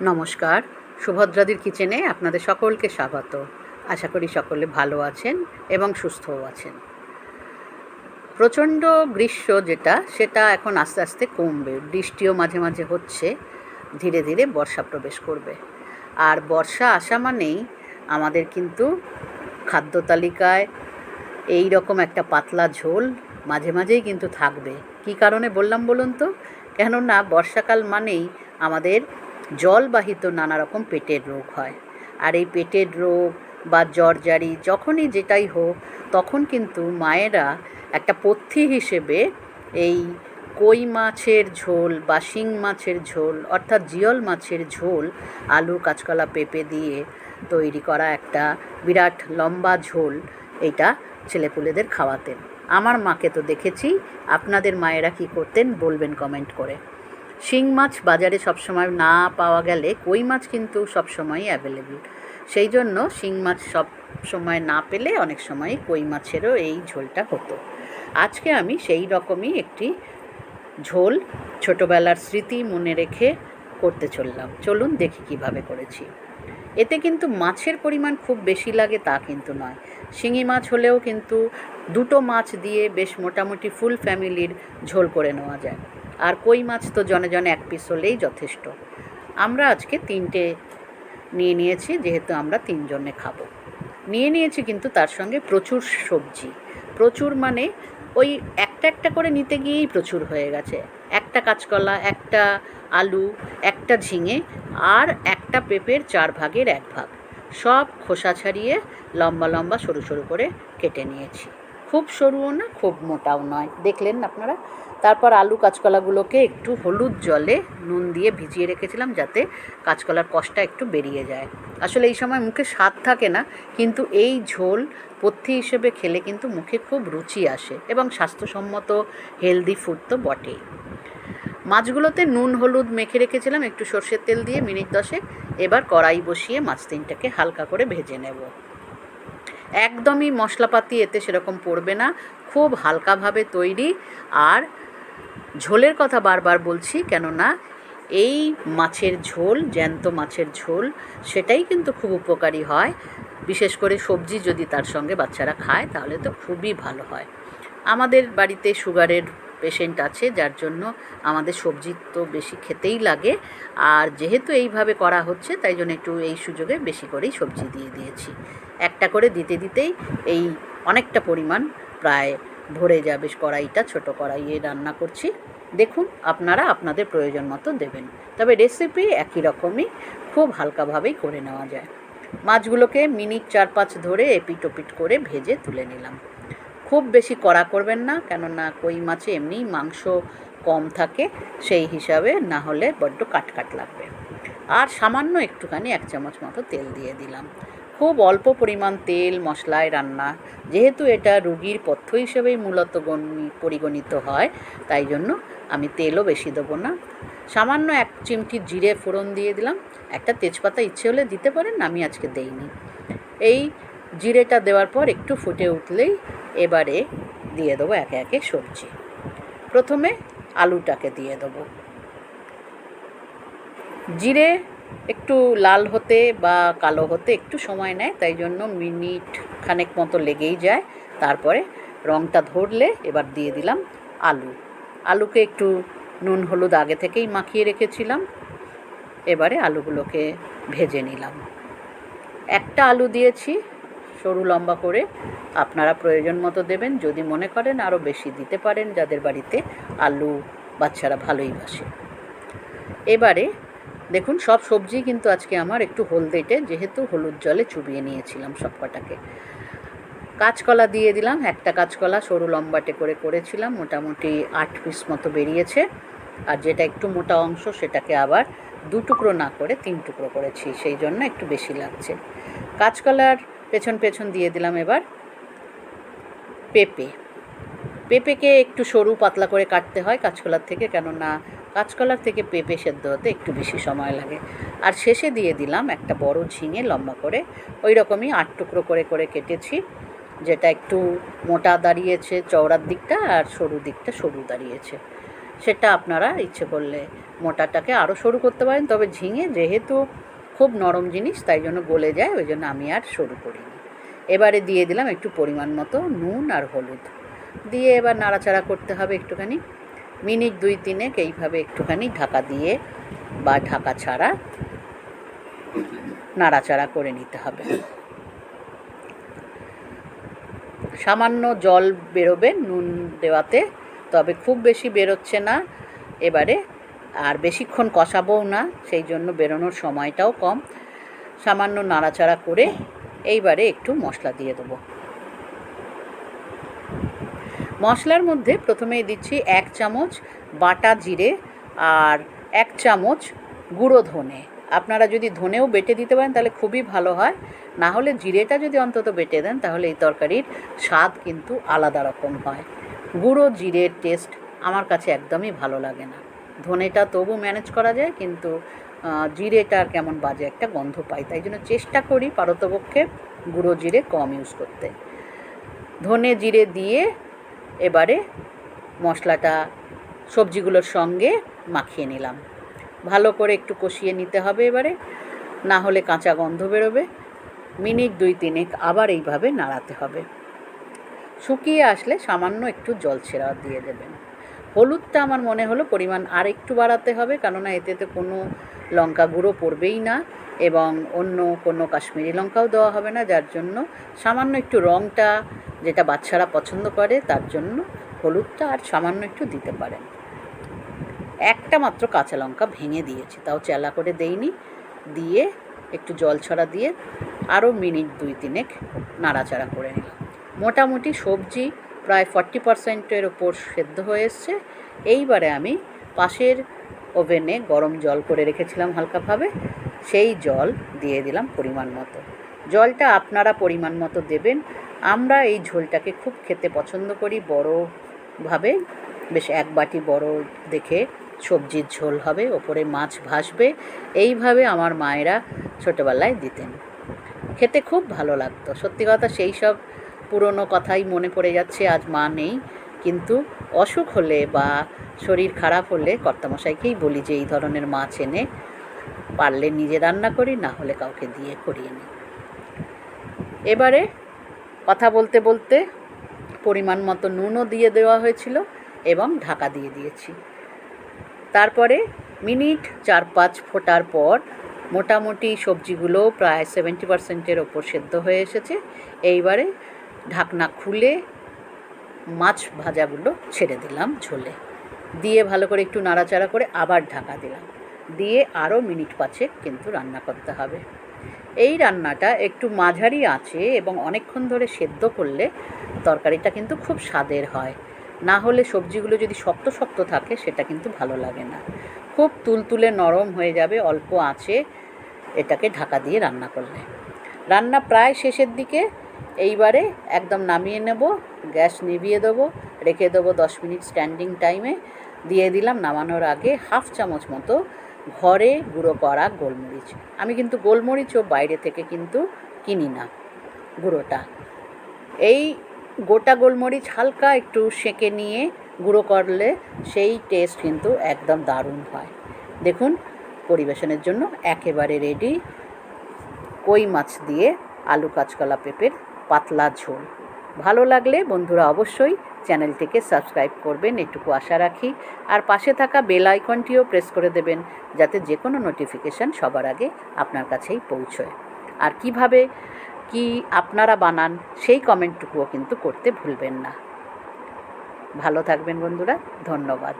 নমস্কার। সুভদ্রাদির কিচেনে আপনাদের সকলকে স্বাগত। আশা করি সকলে ভালো আছেন এবং সুস্থও আছেন। প্রচণ্ড গ্রীষ্ম যেটা, সেটা এখন আস্তে আস্তে কমবে। বৃষ্টিও মাঝে মাঝে হচ্ছে, ধীরে ধীরে বর্ষা প্রবেশ করবে। আর বর্ষা আসা মানেই আমাদের কিন্তু খাদ্য তালিকায় এই রকম একটা পাতলা ঝোল মাঝে মাঝেই কিন্তু থাকবে। কী কারণে বললাম বলুন তো? কেননা বর্ষাকাল মানেই আমাদের জলবাহিত নানা রকম পেটের রোগ হয়। আর এই পেটের রোগ বা জ্বরজারি যখনই যেটাই হোক, তখন কিন্তু মায়েরা একটা পথ্যি হিসেবে এই কই মাছের ঝোল বা শিং মাছের ঝোল, অর্থাৎ জিয়ল মাছের ঝোল, আলু, কাঁচকলা, পেঁপে দিয়ে তৈরি করা একটা বিরাট লম্বা ঝোল এটা ছেলেপুলেদের খাওয়াতেন। আমার মাকে তো দেখেছি। আপনাদের মায়েরা কি করতেন বলবেন কমেন্ট করে। শিং মাছ বাজারে সবসময় না পাওয়া গেলে কই মাছ কিন্তু সবসময়ই অ্যাভেলেবেল সেই জন্য শিং মাছ সব সময় না পেলে অনেক সময় কই মাছেরও এই ঝোলটা হতো। আজকে আমি সেই রকমই একটি ঝোল ছোটোবেলার স্মৃতি মনে রেখে করতে চললাম। চলুন দেখি কীভাবে করেছি। এতে কিন্তু মাছের পরিমাণ খুব বেশি লাগে তা কিন্তু নয়। শিঙি মাছ হলেও কিন্তু দুটো মাছ দিয়ে বেশ মোটামুটি ফুল ফ্যামিলির ঝোল করে নেওয়া যায়। আর কই মাছ তো জনে জনে এক পিস হলেই যথেষ্ট। আমরা আজকে তিনটে নিয়ে নিয়েছি, যেহেতু আমরা তিনজনে খাব। নিয়ে নিয়েছি কিন্তু তার সঙ্গে প্রচুর সবজি। প্রচুর মানে ওই একটা একটা করে নিতে গিয়েই প্রচুর হয়ে গেছে। একটা কাঁচকলা, একটা আলু, একটা ঝিঙে আর একটা পেঁপের চার ভাগের এক ভাগ। সব খোসা ছাড়িয়ে লম্বা লম্বা সরু সরু করে কেটে নিয়েছি। খুব সরুও না, খুব মোটাও নয়। দেখলেন আপনারা? তারপর আলু কাঁচকলাগুলোকে একটু হলুদ জলে নুন দিয়ে ভিজিয়ে রেখেছিলাম যাতে কাঁচকলার কষটা একটু বেরিয়ে যায়। আসলে এই সময় মুখে স্বাদ থাকে না, কিন্তু এই ঝোল পথ্যি হিসেবে খেলে কিন্তু মুখে খুব রুচি আসে এবং স্বাস্থ্যসম্মত হেলদি ফুড তো বটেই। মাছগুলোতে নুন, হলুদ মেখে রেখেছিলাম, একটু সর্ষের তেল দিয়ে মিনিট দশেক। এবার কড়াই বসিয়ে মাছ তিনটাকে হালকা করে ভেজে নেব। একদমই মশলাপাতি এতে সেরকম পড়বে না, খুব হালকাভাবে তৈরি। আর ঝোলের কথা বারবার বলছি, কেননা এই মাছের ঝোল, জ্যান্ত মাছের ঝোল, সেটাই কিন্তু খুব উপকারী হয়। বিশেষ করে সবজি যদি তার সঙ্গে বাচ্চারা খায়, তাহলে তো খুবই ভালো হয়। আমাদের বাড়িতে সুগারের পেশেন্ট আছে, যার জন্য আমাদের সবজি তো বেশি খেতেই লাগে। আর যেহেতু এইভাবে করা হচ্ছে, তাই জন্য একটু এই সুযোগে বেশি করেই সবজি দিয়ে দিয়েছি। একটা করে দিতে দিতেই এই অনেকটা পরিমাণ প্রায় ভরে যাবে কড়াইটা, ছোট কড়াইয়ে রান্না করছি। দেখুন, আপনারা আপনাদের প্রয়োজন মতো দেবেন। তবে রেসিপি একই রকমই, খুব হালকাভাবেই করে নেওয়া যায়। মাছগুলোকে মিনিট চার পাঁচ ধরে এপিট ওপিট করে ভেজে তুলে নিলাম। খুব বেশি কড়া করবেন না, কেননা কই মাছে এমনিই মাংস কম থাকে, সেই হিসাবে না হলে বড্ড কাটকাট লাগবে। আর সামান্য একটুখানি এক চামচ মতো তেল দিয়ে দিলাম। খুব অল্প পরিমাণ তেল, মশলায় রান্না, যেহেতু এটা রুগীর পথ্য হিসেবেই মূলত গণি, পরিগণিত হয়, তাই জন্য আমি তেলও বেশি দেবো না। সামান্য এক চিমটি জিরে ফোড়ন দিয়ে দিলাম। একটা তেজপাতা ইচ্ছে হলে দিতে পারেন, আমি আজকে দেইনি। এই জিরেটা দেওয়ার পর একটু ফুটে উঠলেই এবারে দিয়ে দেবো একে একে সবজি। প্রথমে আলুটাকে দিয়ে দেবো। জিরে একটু লাল হতে বা কালো হতে একটু সময় নেয়, তাই জন্য মিনিট খানেক মতো লেগেই যায়। তারপরে রঙটা ধরলে এবার দিয়ে দিলাম আলু। আলুকে একটু নুন হলুদ আগে থেকেই মাখিয়ে রেখেছিলাম। এবারে আলুগুলোকে ভেজে নিলাম। একটা আলু দিয়েছি সরু লম্বা করে আপনারা প্রয়োজন মতো দেবেন। যদি মনে করেন আরও বেশি দিতে পারেন, যাদের বাড়িতে আলু বাচ্চারা ভালোই বাসে। এবারে দেখুন, সব সবজি কিন্তু আজকে আমার একটু হলদেটে, যেহেতু হলুদ জলে চুবিয়ে নিয়েছিলাম সব কটাকে কাঁচকলা দিয়ে দিলাম, একটা কাঁচকলা সরু লম্বাটে করে করেছিলাম, মোটামুটি আট পিস মতো বেরিয়েছে। আর যেটা একটু মোটা অংশ, সেটাকে আবার দু টুকরো না করে তিন টুকরো করেছি, সেই জন্য একটু বেশি লাগছে। কাঁচকলার পেছন পেছন দিয়ে দিলাম এবার পেঁপে। পেঁপেকে একটু সরু পাতলা করে কাটতে হয় কাঁচকলার থেকে, কেননা কাঁচকলার থেকে পেঁপে সেদ্ধ হতে একটু বেশি সময় লাগে। আর শেষে দিয়ে দিলাম একটা বড় ঝিঙে লম্বা করে। ওই রকমই আট টুকরো করে করে কেটেছি, যেটা একটু মোটা দাঁড়িয়েছে চওড়ার দিকটা আর সরু দিকটা সরু দাঁড়িয়েছে। সেটা আপনারা ইচ্ছে করলে মোটাটাকে আরও সরু করতে পারেন। তবে ঝিঙে যেহেতু খুব নরম জিনিস, তাই জন্য গলে যায়, ওই জন্য আমি আর সরু করিনি। এবারে দিয়ে দিলাম একটু পরিমাণ মতো নুন আর হলুদ। দিয়ে এবার নাড়াচাড়া করতে হবে একটুখানি। মিনিট দুই তিনেক এইভাবে একটুখানি ঢাকা দিয়ে বা ঢাকা ছাড়া নাড়াচাড়া করে নিতে হবে। সামান্য জল বেরোবে নুন দেওয়াতে, তবে খুব বেশি বেরোচ্ছে না। এবারে আর বেশিক্ষণ কষাবও না, সেই জন্য বেরোনোর সময়টাও কম। সামান্য নাড়াচাড়া করে এইবারে একটু মশলা দিয়ে দেবো। মশলার মধ্যে প্রথমেই দিচ্ছি এক চামচ বাটা জিরে আর এক চামচ গুঁড়ো ধনে। আপনারা যদি ধনেও বেটে দিতে পারেন তাহলে খুবই ভালো হয়। না হলে জিরেটা যদি অন্তত বেটে দেন তাহলে এই তরকারির স্বাদ কিন্তু আলাদা রকম হয়। গুঁড়ো জিরের টেস্ট আমার কাছে একদমই ভালো লাগে না। ধনেটা তবু ম্যানেজ করা যায় কিন্তু আহ, জিরেটার কেমন বাজে একটা গন্ধ পাই। তাই জন্য চেষ্টা করি পারতপক্ষে গুঁড়ো জিরে কম ইউজ করতে। ধনে জিরে দিয়ে এবারে মশলাটা সবজিগুলোর সঙ্গে মাখিয়ে নিলাম। ভালো করে একটু কষিয়ে নিতে হবে এবারে না হলে কাঁচা গন্ধ বেরোবে। মিনিট দুই তিনেক আবার এইভাবে নাড়াতে হবে। শুকিয়ে আসলে সামান্য একটু জল ছেড়া দিয়ে দেবেন। হলুদটা আমার মনে হলো পরিমাণ আর একটু বাড়াতে হবে, কেননা এতে তো কোনো লঙ্কা গুঁড়ো পড়বেই না এবং অন্য কোনো কাশ্মীরি লঙ্কাও দেওয়া হবে না, যার জন্য সামান্য একটু রঙটা যেটা বাচ্চারা পছন্দ করে তার জন্য হলুদটা আর সামান্য একটু দিতে পারেন। একটা মাত্র কাঁচা লঙ্কা ভেঙে দিয়েছি, তাও চেলা করে দেইনি, দিয়ে একটু জল ছড়া দিয়ে আরও মিনিট দুই তিনেক নাড়াচাড়া করে নিলাম। মোটামুটি সবজি প্রায় ফর্টি পার্সেন্টের ওপর সেদ্ধ হয়ে এসছে। এইবারে আমি পাশের ওভেনে গরম জল করে রেখেছিলাম হালকাভাবে, সেই জল দিয়ে দিলাম পরিমাণ মতো। জলটা আপনারা পরিমাণ মতো দেবেন। আমরা এই ঝোলটাকে খুব খেতে পছন্দ করি, বড়োভাবে। বেশ এক বাটি বড় দেখে সবজির ঝোল হবে, ওপরে মাছ ভাসবে। এইভাবে আমার মায়েরা ছোটোবেলায় দিতেন। খেতে খুব ভালো লাগতো। সত্যি কথা, সেই সব পুরনো কথাই মনে পড়ে যাচ্ছে, আজ মা নেই। কিন্তু অসুখ হলে বা শরীর খারাপ হলে কর্তামশাইকেই বলি যে, এই ধরনের মাছ এনে পারলে নিজে রান্না করি, না হলে কাউকে দিয়ে করিয়ে নিই। এবারে কথা বলতে বলতে পরিমাণ মতো নুনও দিয়ে দেওয়া হয়েছিল এবং ঢাকা দিয়ে দিয়েছি। তারপরে মিনিট চার পাঁচ ফোটার পর মোটামুটি সবজিগুলো প্রায় সেভেন্টি পার্সেন্টের ওপর সেদ্ধ হয়ে এসেছে। এইবারে ঢাকনা খুলে মাছ ভাজাগুলো ছেড়ে দিলাম ঝোলে। দিয়ে ভালো করে একটু নাড়াচাড়া করে আবার ঢাকা দিলাম। দিয়ে আরও মিনিট পাঁচেক কিন্তু রান্না করতে হবে। এই রান্নাটা একটু মাঝারি আছে এবং অনেকক্ষণ ধরে সেদ্ধ করলে তরকারিটা কিন্তু খুব স্বাদের হয়। না হলে সবজিগুলো যদি শক্ত শক্ত থাকে, সেটা কিন্তু ভালো লাগে না। খুব তুলতুলে নরম হয়ে যাবে, অল্প আঁচে এটাকে ঢাকা দিয়ে রান্না করলে। রান্না প্রায় শেষের দিকে এইবারে একদম নামিয়ে নেব, গ্যাস নিভিয়ে দেবো, রেখে দেবো দশ মিনিট স্ট্যান্ডিং টাইমে। দিয়ে দিলাম নামানোর আগে হাফ চামচ মতো ঘরে গুঁড়ো করা গোলমরিচ। আমি কিন্তু গোলমরিচও বাইরে থেকে কিন্তু কিনি না গুঁড়োটা। এই গোটা গোলমরিচ হালকা একটু সেঁকে নিয়ে গুঁড়ো করলে সেই টেস্ট কিন্তু একদম দারুণ হয়। দেখুন, পরিবেশনের জন্য একেবারে রেডি কই মাছ দিয়ে আলু কাঁচকলা পেঁপের পাতলা ঝোল। ভালো লাগলে বন্ধুরা অবশ্যই চ্যানেলটিকে সাবস্ক্রাইব করবেন, এটুকু আশা রাখি। আর পাশে থাকা বেল আইকনটিও প্রেস করে দেবেন, যাতে যে কোনো নোটিফিকেশান সবার আগে আপনার কাছেই পৌঁছয়। আর কীভাবে কি আপনারা বানান, সেই কমেন্টটুকুও কিন্তু করতে ভুলবেন না। ভালো থাকবেন বন্ধুরা, ধন্যবাদ।